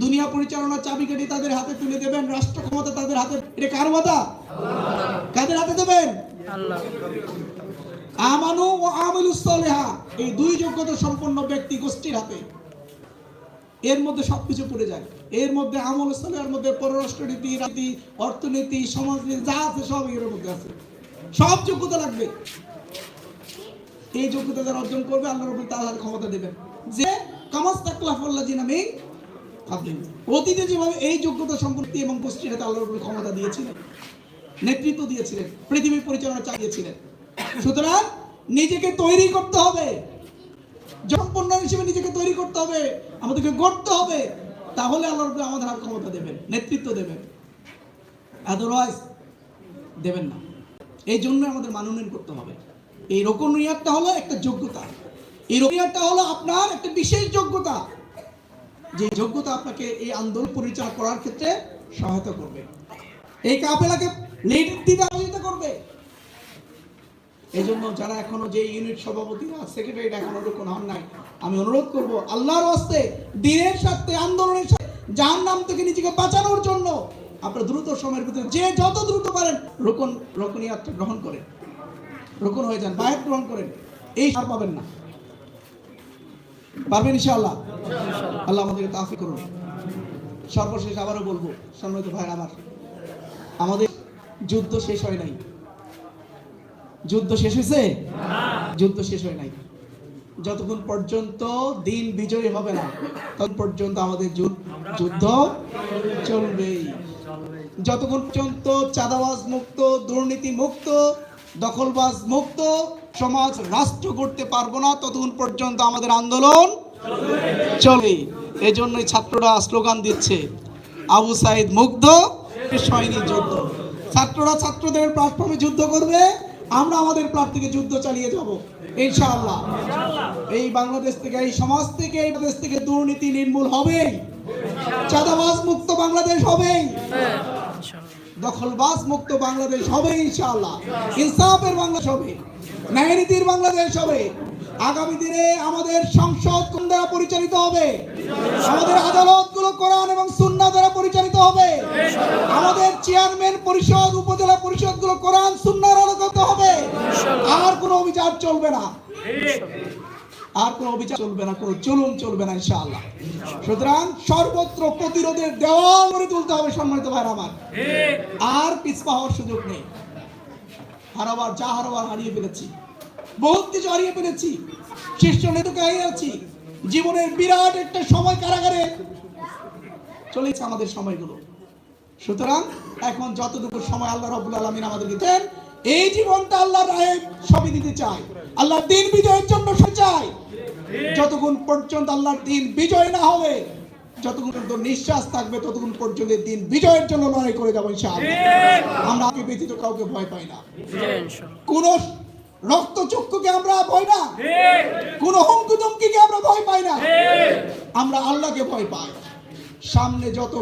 দুনিয়া পরিচালনার চাবিকাঠি তাদের হাতে তুলে দেবেন রাষ্ট্র ক্ষমতা তাদের হাতে এটা কার ওয়াদা? কাদের হাতে দেবেন? আমানু ও আমিলুস সালিহা এই দুই যোগ্যতা সম্পন্ন ব্যক্তি গোষ্ঠীর হাতে। এর মধ্যে সবকিছু পড়ে যায়। এর মধ্যে আমল সালেহার মধ্যে পররাষ্ট্রনীতি রাজনীতি অর্থনীতি সমাজনীতি যা আছে সব এর মধ্যে আছে। সব যোগ্যতা লাগবে। এই যোগ্যতা যারা অর্জন করবে আল্লাহ রবুল তাআলা ক্ষমতা দেবেন। যে কামাস তাকলাফুল্লাহ জিন আমি অতীতে যেভাবে এই যোগ্যতা সম্পত্তি এবং গোষ্ঠীর হাতে আল্লাহ রবুল ক্ষমতা দিয়েছিলেন, নেতৃত্ব দিয়েছিলেন পৃথিবী পরিচালনা চালিয়েছিলেন, সুতরাং নিজেকে তৈরি করতে হবে। সম্পন্ন হিসেবে নিজেকে তৈরি করতে হবে, আমাদেরকে গড়তে হবে, তাহলে আল্লাহ রবুল আমাদের হাত ক্ষমতা দেবেন, নেতৃত্ব দেবেন। আদারওয়াইজ দেবেন না। এই জন্য আমাদের মানোন্নয়ন করতে হবে। এই রকম রোকনিয়াতটা হলো একটা যোগ্যতা। এই রোকনিয়াতটা হলো আপনার একটা বিশেষ যোগ্যতা। যে যোগ্যতা আপনাকে এই আন্দোলন পরিচালনা করার ক্ষেত্রে সহায়তা করবে। এই কাফেলাকে নেতৃত্ব করবে। এই জন্য যারা এখনও যে ইউনিট সভাপতিরা সেক্রেটারি এখনও রোকন হন নাই, আমি অনুরোধ করব, আল্লাহর হস্তে, দিনের সাথে আন্দোলনের সাথে যার নাম থেকে নিজেকে বাঁচানোর জন্য আপনারা দ্রুত সময়ের ভিতরে যে যত দ্রুত পারেন, রোকন রোকনিয়াতটা গ্রহণ করেন। রোকন হয়ে যান বায়াত গ্রহণ করেন। এই সার পাবেন না। পারবেন ইনশাআল্লাহ? আল্লাহ আমাদেরকে তাফি করুন। সর্বশেষ আবারও বলব, সম্মানিত ভাই আমার, আমাদের যুদ্ধ শেষ হয় নাই। যুদ্ধ শেষ হয়েছে? যুদ্ধ শেষ হয় নাই। যতক্ষণ পর্যন্ত দিন বিজয়ী হবে না, ততক্ষণ পর্যন্ত আমাদের যুদ্ধ চলবেই। যতক্ষণ পর্যন্ত চাঁদাবাজ মুক্ত, দুর্নীতি মুক্ত, দখলবাজ মুক্ত সমাজ রাষ্ট্র করতে পারব না, ততক্ষণ পর্যন্ত আমাদের আন্দোলন চলবে। এই জন্যই ছাত্ররা স্লোগান দিচ্ছে, আবু সাইদ মুগ্ধ হয়নি যুদ্ধ। ছাত্ররা ছাত্রদের প্ল্যাটফর্মে যুদ্ধ করবে, আমরা আমাদের প্রার্থীকে যুদ্ধ চালিয়ে যাব, ইনশাআল্লাহ। এই বাংলাদেশ থেকে, এই সমাজ থেকে, এই দেশ থেকে দুর্নীতি নির্মূল হবেই। চাঁদাবাজ মুক্ত বাংলাদেশ হবেই। দখলবাজ মুক্ত বাংলাদেশ হবে ইনশাআল্লাহ। ইনসাফের বাংলাদেশ হবে। ন্যায়নীতির বাংলাদেশ হবে। আগামী দিনে আমাদের সংসদ কোন দ্বারা পরিচালিত হবে? আমাদের আদালতগুলো কোরআন এবং সুন্না দ্বারা পরিচালিত হবে। আমাদের চেয়ারম্যান পরিষদ, উপজেলা পরিষদগুলো কোরআন সুন্নার আলোকিত হবে। আর কোনো অভিযান চলবে না। আর কোনো অভিযান চলবে না, কোনো চলুন চলবে না, ইনশাআল্লাহ। সুতরাং সর্বত্র প্রতিরোধের দেওয়াল গড়ে তুলতে হবে, সম্মানিত ভাইরা আমার। আর পিছপা হওয়ার সুযোগ নেই। হারাবার, যা হারাবার হারিয়ে ফেলেছি। বহুত কিছু হারিয়ে ফেলেছি। শীর্ষ নেতাকে হারিয়েছি জীবনের বিরাট একটা সময় কারাগারে চলেছে আমাদের সময়গুলো। সুতরাং এখন যতটুকু সময় আল্লাহ রবুল আলমিন আমাদেরকে দেন, এই জীবনটা আল্লাহ রায়ে সবই দিতে চাই আল্লাহ দিন বিজয়ের জন্য সে চাই যতক্ষণ পর্যন্ত আল্লাহর দিন বিজয় না হবে যতক্ষণ নিঃশ্বাস থাকবে, ততক্ষণ পর্যন্ত দিন বিজয়ের জন্য লড়াই করে যাব আমরা আগে ব্যতীত কাউকে ভয় পাই না। কোন রক্ত চক্ষুকে আমরা ভয় না। কোন হুমকি ধমকিকে আমরা ভয় পাই না। আমরা আল্লাহকে ভয় পাই। সামনে যত